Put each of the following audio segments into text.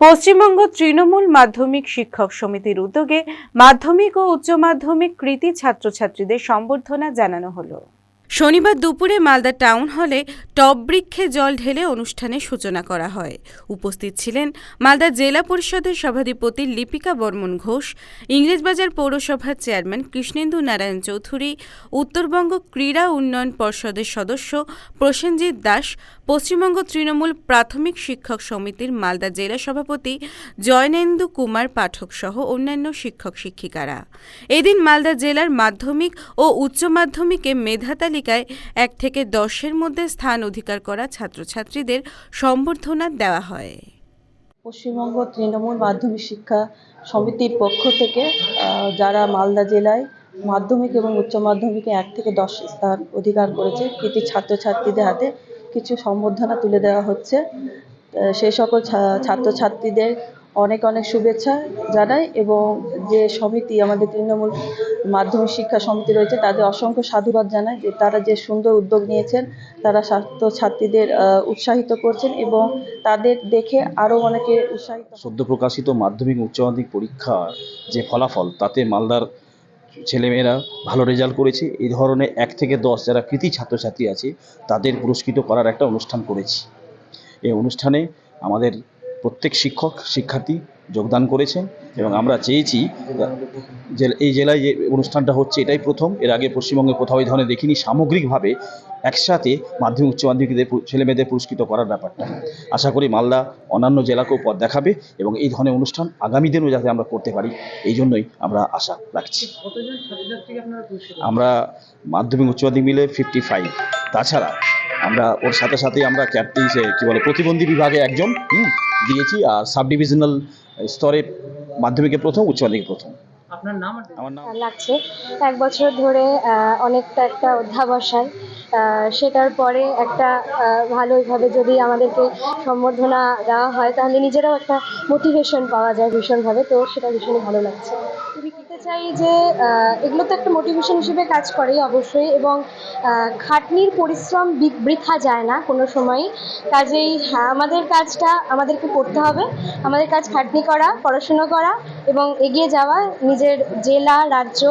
পশ্চিমবঙ্গ তৃণমূল মাধ্যমিক শিক্ষক সমিতির উদ্যোগে মাধ্যমিক ও উচ্চ মাধ্যমিক কৃতি ছাত্রছাত্রীদের সম্বর্ধনা জানানো হলো। শনিবার দুপুরে মালদা টাউন হলে টপ বৃক্ষে জল ঢেলে অনুষ্ঠানের সূচনা করা হয়। উপস্থিত ছিলেন মালদা জেলা পরিষদের সভাধিপতি লিপিকা বর্মন ঘোষ, ইংরেজবাজার পৌরসভার চেয়ারম্যান কৃষ্ণেন্দু নারায়ণ চৌধুরী, উত্তরবঙ্গ ক্রীড়া উন্নয়ন পর্ষদের সদস্য প্রসেনজিৎ দাস, পশ্চিমবঙ্গ তৃণমূল প্রাথমিক শিক্ষক সমিতির মালদা জেলা সভাপতি জয়নেন্দু কুমার পাঠক সহ অন্যান্য শিক্ষক শিক্ষিকারা। এদিন মালদা জেলার মাধ্যমিক ও উচ্চ মাধ্যমিকে মেধা তালিকায় এক থেকে দশের মধ্যে স্থান অধিকার করা ছাত্রছাত্রীদের সম্বর্ধনা দেওয়া হয়। পশ্চিমবঙ্গ তৃণমূল মাধ্যমিক শিক্ষা সমিতির পক্ষ থেকে যারা মালদা জেলায় মাধ্যমিক এবং উচ্চ মাধ্যমিকে এক থেকে দশ স্থান অধিকার করেছে কৃতি ছাত্রছাত্রীদের হাতে কিছু সম্বর্ধনা তুলে দেওয়া হচ্ছে। সেই সকল ছাত্রছাত্রীদের অনেক অনেক শুভেচ্ছা জানাই এবং যে সমিতি আমাদের তৃণমূল মাধ্যমিক শিক্ষা সমিতি রয়েছে তাদের অসংখ্য সাধুবাদ জানাই যে তারা যে সুন্দর উদ্যোগ নিয়েছেন তারা ছাত্রছাত্রীদের আহ, উৎসাহিত করছেন এবং তাদের দেখে আরও অনেকে উৎসাহিত সদ্য প্রকাশিত মাধ্যমিক উচ্চ মাধ্যমিক পরীক্ষার যে ফলাফল তাতে মালদার ছেলেমেয়েরা ভালো রেজাল্ট করেছে। এই ধরনের এক থেকে দশ যারা কৃতি ছাত্রছাত্রী আছে তাদের পুরস্কৃত করার একটা অনুষ্ঠান করেছি। এই অনুষ্ঠানে আমাদের প্রত্যেক শিক্ষক শিক্ষার্থী যোগদান করেছেন এবং আমরা চেয়েছি যে এই জেলায় যে অনুষ্ঠানটা হচ্ছে এটাই প্রথম। এর আগে পশ্চিমবঙ্গে কোথাও এই ধরনের দেখিনি। সামগ্রিকভাবে একসাথে মাধ্যমিক উচ্চ মাধ্যমিকদের ছেলেমেয়েদের পুরস্কৃত করার ব্যাপারটা। আশা করি মালদা অন্যান্য জেলাকেও পথ দেখাবে এবং এই ধরনের অনুষ্ঠান আগামী দিনেও যাতে আমরা করতে পারি এই জন্যই আমরা আশা রাখছি। আমরা মাধ্যমিক উচ্চ মাধ্যমিক মিলে ফিফটি ফাইভ তাছাড়া আমরা ওর সাথে সাথে আমরা ক্যাপ্টেন কী বলে প্রতিবন্ধী বিভাগে একজন। হুম, দিয়েছি আর সাব ডিভিশনাল স্তরে মাধ্যমিকে প্রথম উচ্চ মাধ্যমিকে প্রথম। আপনার নাম আমার নাম লাগছে। এক বছর ধরে আহ, অনেকটা একটা অধ্যাবসায় আহ, সেটার পরে একটা ভালো ভালোভাবে যদি আমাদেরকে সম্বর্ধনা দেওয়া হয় তাহলে নিজেরাও একটা মোটিভেশন পাওয়া যায় ভীষণভাবে। তো সেটা ভীষণই ভালো লাগছে। খুবই বলতে চাই যে এগুলো তো একটা মোটিভেশন হিসেবে কাজ করে অবশ্যই এবং খাটনির পরিশ্রম বৃথা যায় না কোনো সময়ই। কাজেই হ্যাঁ আমাদের কাজটা আমাদেরকে করতে হবে। আমাদের কাজ খাটনি করা, পড়াশুনো করা এবং এগিয়ে যাওয়া, নিজের জেলা, রাজ্য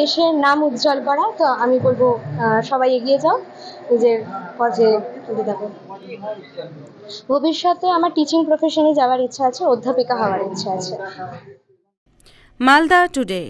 দেশের নাম উজ্জ্বল করা। তো আমি বলব সবাই এগিয়ে যাও, নিজের পথে তুলে দেবো ভবিষ্যতে আমার টিচিং প্রফেশনে যাওয়ার ইচ্ছা আছে, অধ্যাপিকা হওয়ার ইচ্ছা আছে। মালদা টুডে